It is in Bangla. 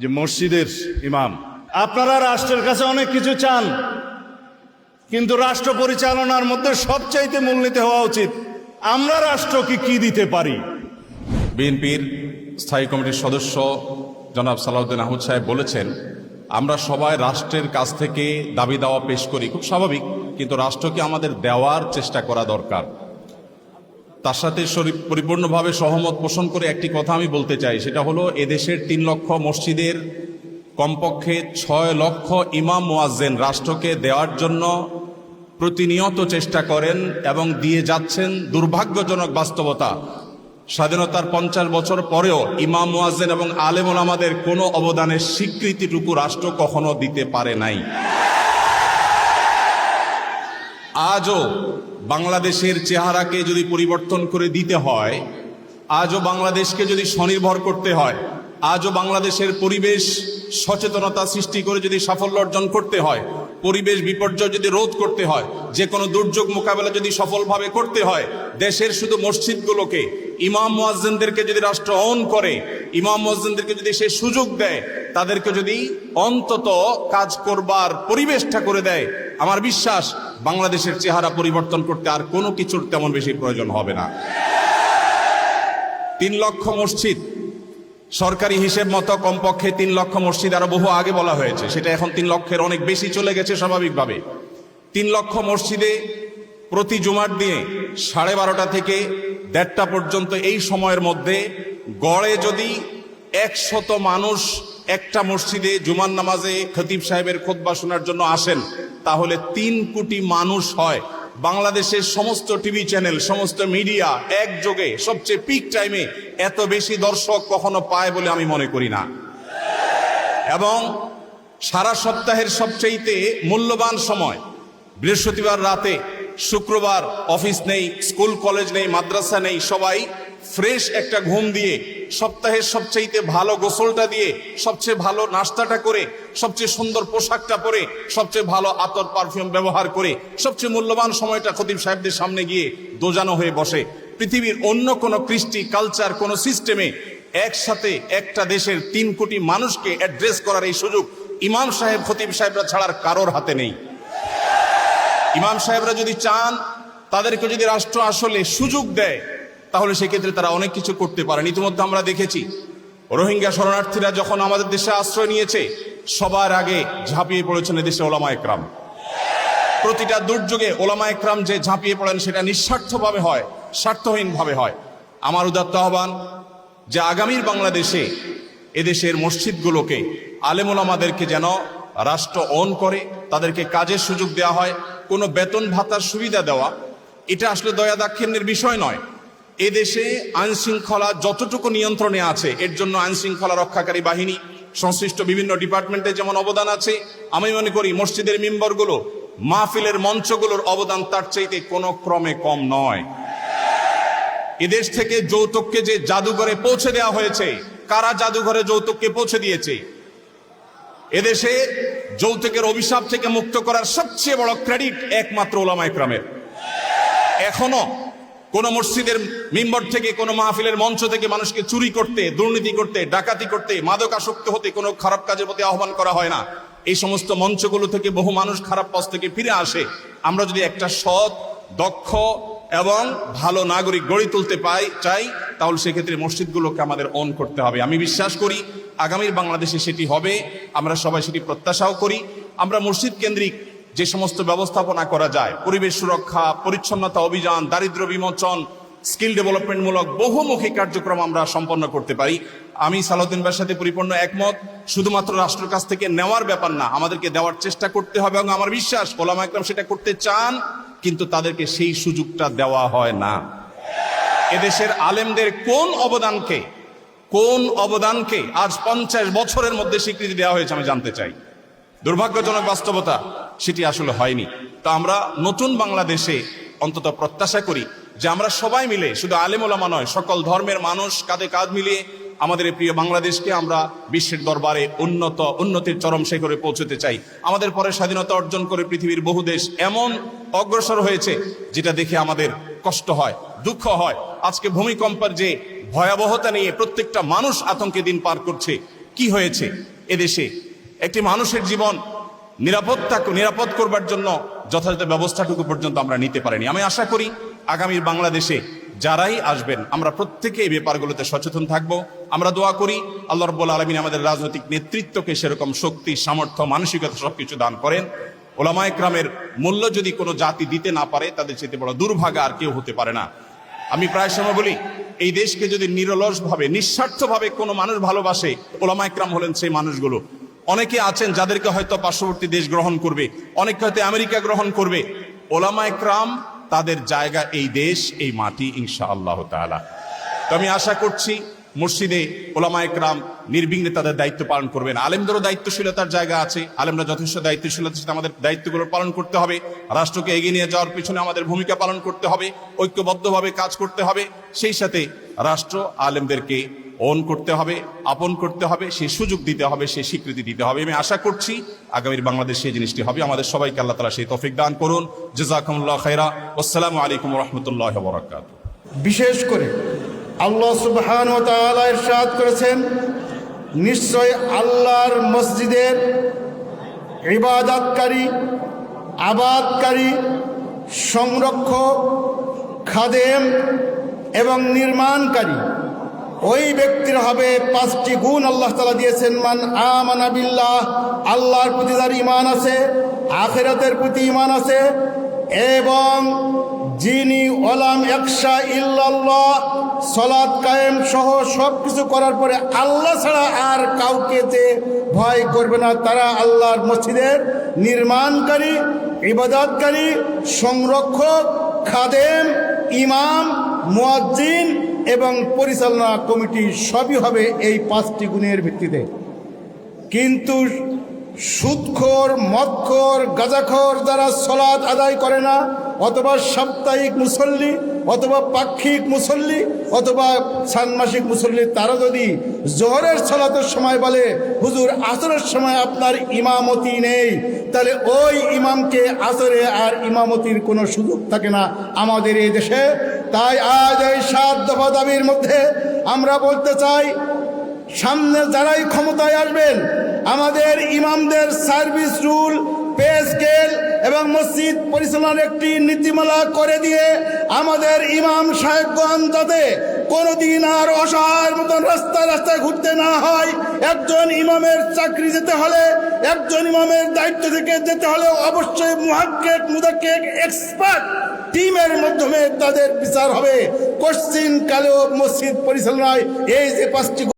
যে মসজিদের ইমাম। আপনারা রাষ্ট্রের কাছে অনেক কিছু চান, কিন্তু রাষ্ট্র পরিচালনার মধ্যে সবচাইতে মূলনীতি হওয়া উচিত, আমরা রাষ্ট্রকে কি দিতে পারি? বিএনপির স্থায়ী কমিটির সদস্য জনাব সালাউদ্দিন আহমদ সাহেব বলেছেন, আমরা সবাই রাষ্ট্রের কাছ থেকে দাবি দাওয়া পেশ করি, খুব স্বাভাবিক, কিন্তু রাষ্ট্রকে আমাদের দেওয়ার চেষ্টা করা দরকার। তার সাথে পরিপূর্ণভাবে সহমত পোষণ করে একটি কথা আমি বলতে চাই। সেটা হলো, এদেশের তিন লক্ষ মসজিদের কমপক্ষে ছয় লক্ষ ইমাম মোয়াজ্জেন রাষ্ট্রকে দেওয়ার জন্য প্রতিনিয়ত চেষ্টা করেন এবং দিয়ে যাচ্ছেন দুর্ভাগ্যজনক বাস্তবতা। স্বাধীনতার পঞ্চাশ বছর পরেও ইমাম মোয়াজ্জেন এবং আলেমুল আমাদের কোনো অবদানের স্বীকৃতিটুকু রাষ্ট্র কখনো দিতে পারে নাই। আজও বাংলাদেশের চেহারাকে যদি পরিবর্তন করে দিতে হয়, আজও বাংলাদেশকে যদি স্বনির্ভর করতে হয়, আজও বাংলাদেশের পরিবেশ সচেতনতা সৃষ্টি করে যদি সাফল্য অর্জন করতে হয়, পরিবেশ বিপর্যয় যদি রোধ করতে হয়, যে কোনো দুর্যোগ মোকাবেলা যদি সফলভাবে করতে হয়, দেশের শুধু মসজিদগুলোকে, ইমাম মুয়াজ্জিনদেরকে যদি রাষ্ট্র অন করে, ইমাম মুয়াজ্জিনদেরকে যদি সে সুযোগ দেয়, তাদেরকে যদি অন্তত কাজ করবার পরিবেশটা করে দেয় আমার বিশ্বাস, বাংলাদেশের চেহারা পরিবর্তন করতে আর কোনো কিছুর তেমন বেশি প্রয়োজন হবে না। তিন লক্ষ মসজিদ, সরকারি হিসেব মতো কমপক্ষে তিন লক্ষ মসজিদ আরও বহু আগে বলা হয়েছে। সেটা এখন তিন লক্ষের অনেক বেশি চলে গেছে স্বাভাবিকভাবে। তিন লক্ষ মসজিদে প্রতি জুমার দিয়ে সাড়ে বারোটা থেকে দেড়টা পর্যন্ত এই সময়ের মধ্যে গড়ে যদি একশত মানুষ একটা মসজিদে জুমান নামাজে খতিব সাহেবের খোদবা শোনার জন্য আসেন, তাহলে তিন কোটি মানুষ হয়। বাংলাদেশের সমস্ত টিভি চ্যানেল, সমস্ত মিডিয়া একযোগে সবচেয়ে পিক টাইমে এত বেশি দর্শক কখনো পায় বলে আমি মনে করি না। এবং সারা সপ্তাহের সবচাইতে মূল্যবান সময় বৃহস্পতিবার রাতে শুক্রবার অফিস নেই, স্কুল, কলেজ নেই, মাদ্রাসা নেই, সবাই ফ্রেশ একটা ঘুম দিয়ে সপ্তাহের সবচাইতে ভালো গোসলটা দিয়ে, সবচেয়ে ভালো নাস্তাটা করে, সবচেয়ে সুন্দর পোশাকটা পরে, সবচেয়ে ভালো আতর পারফিউম ব্যবহার করে, সবচেয়ে মূল্যবান সময়টা খতিব সাহেবদের সামনে গিয়ে দোজানো হয়ে বসে। পৃথিবীর অন্য কোনো কৃষ্টি কালচার, কোনো সিস্টেমে একসাথে একটা দেশের তিন কোটি মানুষকে অ্যাড্রেস করার এই সুযোগ ইমাম সাহেব, খতিব সাহেবরা ছাড়ার কারোর হাতে নেই। ইমাম সাহেবরা যদি চান, তাদেরকে যদি রাষ্ট্র আসলে সুযোগ দেয় তাহলে সেক্ষেত্রে তারা অনেক কিছু করতে পারেন। ইতিমধ্যে আমরা দেখেছি, রোহিঙ্গা শরণার্থীরা যখন আমাদের দেশে আশ্রয় নিয়েছে, সবার আগে ঝাঁপিয়ে পড়েছেন এদেশে ওলামা একরাম। প্রতিটা দুর্যোগে ওলামা একরাম যে ঝাঁপিয়ে পড়েন, সেটা নিঃস্বার্থভাবে হয়, স্বার্থহীনভাবে হয়। আমার উদাত্ত আহ্বান যে আগামীর বাংলাদেশে এদেশের মসজিদগুলোকে আলেমুলামাদেরকে যেন রাষ্ট্র অন করে, তাদেরকে কাজের সুযোগ দেওয়া হয়, কোনো বেতন ভাতার সুবিধা দেওয়া, এটা আসলে দয়া দাক্ষিণ্যের বিষয় নয়। এদেশে আইন শৃঙ্খলা যতটুকু নিয়ন্ত্রণে আছে, এর জন্য আইন শৃঙ্খলা রক্ষাকারী বাহিনী, সংশ্লিষ্ট বিভিন্ন ডিপার্টমেন্টে যেমন অবদান আছে, আমি মনে করি মসজিদের মেম্বারগুলো, মাহফিলের মঞ্চগুলোর অবদান তার চাইতে কোনো ক্রমে কম নয়। এদেশ থেকে যৌতুককে যে জাদুঘরে পৌঁছে দেওয়া হয়েছে, কারা জাদুঘরে যৌতুককে পৌঁছে দিয়েছে? এদেশে যৌতুকের অভিশাপ থেকে মুক্ত করার সবচেয়ে বড় ক্রেডিট একমাত্র ওলামা ইকরামের এখনও কোন মসজিদের মেম্বর থেকে, কোন মাহফিলের মঞ্চ থেকে মানুষকে চুরি করতে, দুর্নীতি করতে, ডাকাতি করতে, মাদকাসক্ত হতে কোনো খারাপ কাজের প্রতি আহ্বান করা হয় না। এই সমস্ত মঞ্চগুলো থেকে বহু মানুষ খারাপ পথ থেকে ফিরে আসে। আমরা যদি একটা সৎ, দক্ষ এবং ভালো নাগরিক গড়ে তুলতে পাই, চাই, তাহলে সেক্ষেত্রে মসজিদগুলোকে আমাদের অন করতে হবে। আমি বিশ্বাস করি, আগামীর বাংলাদেশে সেটি হবে। আমরা সবাই সেটি প্রত্যাশাও করি। আমরা মসজিদ কেন্দ্রিক যে সমস্ত ব্যবস্থাপনা করা যায়, পরিবেশ সুরক্ষা, পরিচ্ছন্নতা অভিযান দারিদ্র বিমোচন, স্কিল ডেভেলপমেন্টমূলক বহুমুখী কার্যক্রম আমরা সম্পন্ন করতে পারি। আমি সালাউদ্দিন ভাইয়ের সাথে পরিপূর্ণ একমত। শুধুমাত্র রাষ্ট্রের কাছ থেকে নেওয়ার ব্যাপার না, আমাদেরকে দেওয়ার চেষ্টা করতে হবে এবং আমার বিশ্বাস, ওলামা একরাম সেটা করতে চান, কিন্তু তাদেরকে সেই সুযোগটা দেওয়া হয় না। এদেশের আলেমদের কোন অবদানকে কোন অবদানকে আজ পঞ্চাশ বছরের মধ্যে স্বীকৃতি দেওয়া হয়েছে আমি জানতে চাই। দুর্ভাগ্যজনক বাস্তবতা সেটি আসলে হয়নি। তো আমরা নতুন বাংলাদেশে অন্তত প্রত্যাশা করি যে আমরা সবাই মিলে, শুধু আলেমোলামা নয়, সকল ধর্মের মানুষ কাঁধে কাঁধ মিলিয়ে আমাদের প্রিয় বাংলাদেশকে আমরা বিশ্বের দরবারে উন্নত, উন্নতির চরম শিখরে পৌঁছতে চাই। আমাদের পরে স্বাধীনতা অর্জন করে পৃথিবীর বহু দেশ এমন অগ্রসর হয়েছে যেটা দেখে আমাদের কষ্ট হয়, দুঃখ হয়। আজকে ভূমিকম্পের যে ভয়াবহতা নিয়ে প্রত্যেকটা মানুষ আতঙ্কে দিন পার করছে, কি হয়েছে? এদেশে একটি মানুষের জীবন নিরাপত্তা নিরাপদ করবার জন্য যথাযথ ব্যবস্থাটুকু পর্যন্ত আমরা নিতে পারিনি। আমি আশা করি আগামীর বাংলাদেশে যারাই আসবেন, আমরা প্রত্যেকে এই ব্যাপারগুলোতে সচেতন থাকব। আমরা দোয়া করি আল্লাহ রব্বুল আলমিন আমাদের রাজনৈতিক নেতৃত্বকে সেরকম শক্তি, সামর্থ্য, মানসিকতা সবকিছু দান করেন। ওলামা একরামের মূল্য যদি কোনো জাতি দিতে না পারে, তাদের চেয়ে বড় দুর্ভাগা আর কেউ হতে পারে না। আমি প্রায় সময় বলি, এই দেশকে যদি নিরলসভাবে, নিঃস্বার্থভাবে কোনো মানুষ ভালোবাসে, ওলামা একরাম হলেন সেই মানুষগুলো। অনেকে আছেন যাদেরকে হয়তো পার্শ্ববর্তী দেশ গ্রহণ করবে, অনেকে হয়তো আমেরিকা গ্রহণ করবে। ওলামা একরাম তাদের জায়গা এই দেশ, এই মাটি ইনশা আল্লাহ তাআলা। তো আমি আশা করছি মসজিদে ওলামা একরাম নির্বিঘ্নে তাদের দায়িত্ব পালন করবেন। আলেমদেরও দায়িত্বশীলতার জায়গা আছে, আলেমরা যথেষ্ট দায়িত্বশীলতার সাথে আমাদের দায়িত্বগুলো পালন করতে হবে। রাষ্ট্রকে এগিয়ে নিয়ে যাওয়ার পিছনে আমাদের ভূমিকা পালন করতে হবে, ঐক্যবদ্ধভাবে কাজ করতে হবে। সেই সাথে রাষ্ট্র আলেমদেরকে অন করতে হবে, আপন করতে হবে সেই সুযোগ দিতে হবে সেই স্বীকৃতি দিতে হবে। আমি আশা করছি আগামীর বাংলাদেশ সেই জিনিসটি হবে। আমাদের সবাইকে আল্লাহ তালা সেই তফিক দান করুন। জেজাকুমুল্লাহ খাইরা আসসালামু আলাইকুম রহমতুল্লাহ বরাকাত বিশেষ করে আল্লাহ সুবহান ও তাআলা ইরশাদ করেছেন, নিশ্চয় আল্লাহর মসজিদের ইবাদতকারী, আবাদকারী, সংরক্ষক, খাদেম এবং নির্মাণকারী ওই ব্যক্তির হবে পাঁচটি গুণ আল্লাহ তালা দিয়েছেন, মান আমানা বিল্লাহ, আল্লাহর প্রতি যার ইমান আছে, আখেরাতের প্রতি ইমান আছে, এবং যিনি ওলাম একশা ইল্লাল্লাহ সলাদ কায়েম সহ সব কিছু করার পরে আল্লাহ ছাড়া আর কাউকে যে ভয় করবে না, তারা আল্লাহর মসজিদের নির্মাণকারী, ইবাদতকারী, সংরক্ষক, খাদেম, ইমাম, মুয়াজ্জিন এবং পরিচালনা কমিটি সবই হবে এই পাঁচটি গুণের ভিত্তিতে। কিন্তু সুদখোর, মদখোর, গাজাখোর যারা সলাদ আদায় করে না, অথবা সাপ্তাহিক মুসল্লি, অথবা পাক্ষিক মুসল্লি, অথবা ষান্মাসিক মুসল্লি, তারা যদি জোহরের সলাতের সময় বলে, হুজুর, আসরের সময় আপনার ইমামতি নেই। তাহলে ওই ইমামকে আসরে আর ইমামতির কোনো সুযোগ থাকে না। আমাদের এই দেশে তাই আজ এই সাত দফা দাবির মধ্যে আমরা বলতে চাই, সামনে যারাই ক্ষমতায় আসবেন, আমাদের ইমামদের সার্ভিস রুল, পে স্কেল এবং মসজিদ পরিচালনার একটি নীতিমালা করে দিয়ে আমাদের ইমাম সাহেবগঞ্জ যাতে কোনোদিন আর অসহায়ের মতন রাস্তায় রাস্তায় ঘুরতে না হয়, একজন ইমামের চাকরি যেতে হলে, একজন ইমামের দায়িত্ব থেকে যেতে হলে অবশ্যই মুহাক্কেক, মুদাক্কেক, এক্সপার্ট টিমের মাধ্যমে তাদের বিচার হবে। কোশ্চিন কালো মসজিদ পরিচালনায় এই যে পাঁচটি